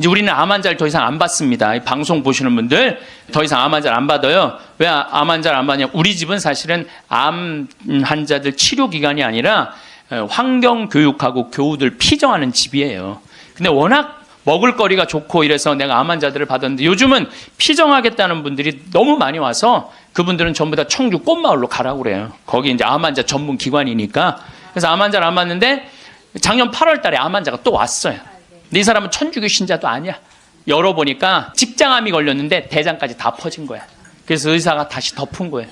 이제 우리는 암 환자를 더 이상 안 받습니다. 이 방송 보시는 분들 더 이상 암 환자를 안 받아요. 왜 암 환자를 안 받냐? 우리 집은 사실은 암 환자들 치료 기관이 아니라 어, 환경 교육하고 교우들 피정하는 집이에요. 근데 워낙 먹을거리가 좋고 이래서 내가 암 환자들을 받았는데 요즘은 피정하겠다는 분들이 너무 많이 와서 그분들은 전부 다 청주 꽃마을로 가라고 그래요. 거기 이제 암 환자 전문 기관이니까. 그래서 암 환자를 안 받는데 작년 8월 달에 암 환자가 또 왔어요. 이 사람은 천주교 신자도 아니야. 열어보니까 직장암이 걸렸는데 대장까지 다 퍼진 거야. 그래서 의사가 다시 덮은 거예요.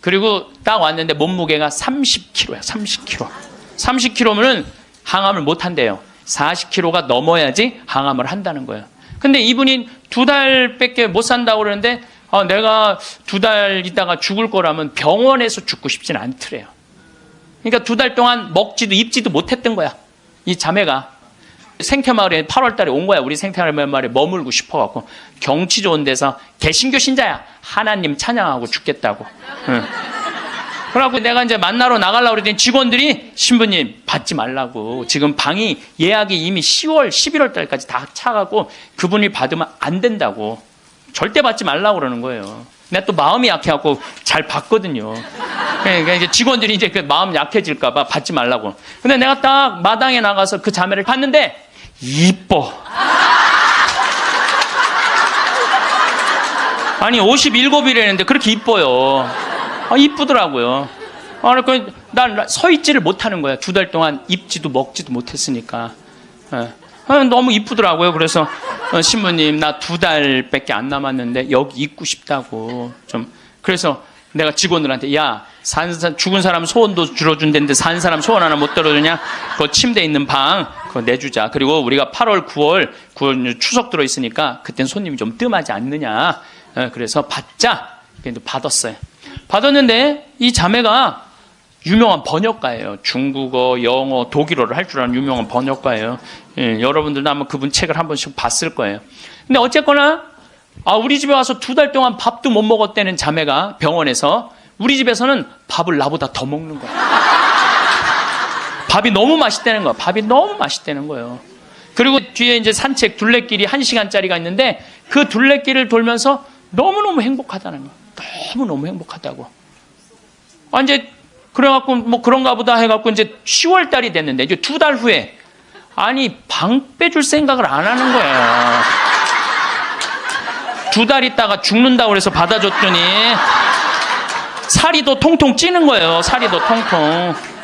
그리고 딱 왔는데 몸무게가 30kg야, 30kg. 30kg면은 항암을 못 한대요. 40kg가 넘어야지 항암을 한다는 거예요. 근데 이분이 두 달밖에 못 산다고 그러는데 아, 내가 두 달 있다가 죽을 거라면 병원에서 죽고 싶진 않더래요. 그러니까 두 달 동안 먹지도 입지도 못했던 거야. 이 자매가. 생태마을에 8월 달에 온 거야. 우리 생태마을에 머물고 싶어갖고. 경치 좋은 데서 개신교 신자야. 하나님 찬양하고 죽겠다고. 응. 그래갖고 내가 이제 만나러 나가려고 그랬더니 직원들이 신부님 받지 말라고. 지금 방이 예약이 이미 10월, 11월 달까지 다 차가고 그분이 받으면 안 된다고. 절대 받지 말라고 그러는 거예요. 내가 또 마음이 약해갖고 잘 받거든요. 그러니까 이제 직원들이 이제 그 마음 약해질까봐 받지 말라고. 근데 내가 딱 마당에 나가서 그 자매를 봤는데 이뻐. 아니 57이라는데 그렇게 이뻐요. 아, 이쁘더라고요. 아, 그러니까 난서 있지를 못하는 거야. 두 달 동안 입지도 먹지도 못했으니까. 예. 아, 너무 이쁘더라고요. 그래서 어, 신부님 나 두 달밖에 안 남았는데 여기 있고 싶다고 좀 그래서 내가 직원들한테 야 산, 사- 죽은 사람 소원도 들어준다는데 산 사람 소원 하나 못 들어주냐? 그 침대 있는 방 그거 내주자. 그리고 우리가 8월, 9월, 9월 추석 들어 있으니까 그땐 손님이 좀 뜸하지 않느냐? 어, 그래서 받자. 받았어요. 받았는데 이 자매가 유명한 번역가예요. 중국어, 영어, 독일어를 할 줄 아는 유명한 번역가예요. 예, 여러분들도 아마 그분 책을 한 번씩 봤을 거예요. 근데 어쨌거나 아, 우리 집에 와서 두 달 동안 밥도 못 먹었다는 자매가 병원에서 우리 집에서는 밥을 나보다 더 먹는 거야. 밥이 너무 맛있다는 거야. 밥이 너무 맛있다는 거예요. 그리고 뒤에 이제 산책 둘레길이 한 시간짜리가 있는데 그 둘레길을 돌면서 너무너무 행복하다는 거야. 너무너무 행복하다고. 아, 이제 그래갖고 뭐 그런가 보다 해갖고 이제 10월 달이 됐는데 이제 두 달 후에 아니 방 빼줄 생각을 안 하는 거야. 두달 있다가 죽는다고 그래서 받아줬더니 살이 더 통통 찌는 거예요. 살이 더 통통.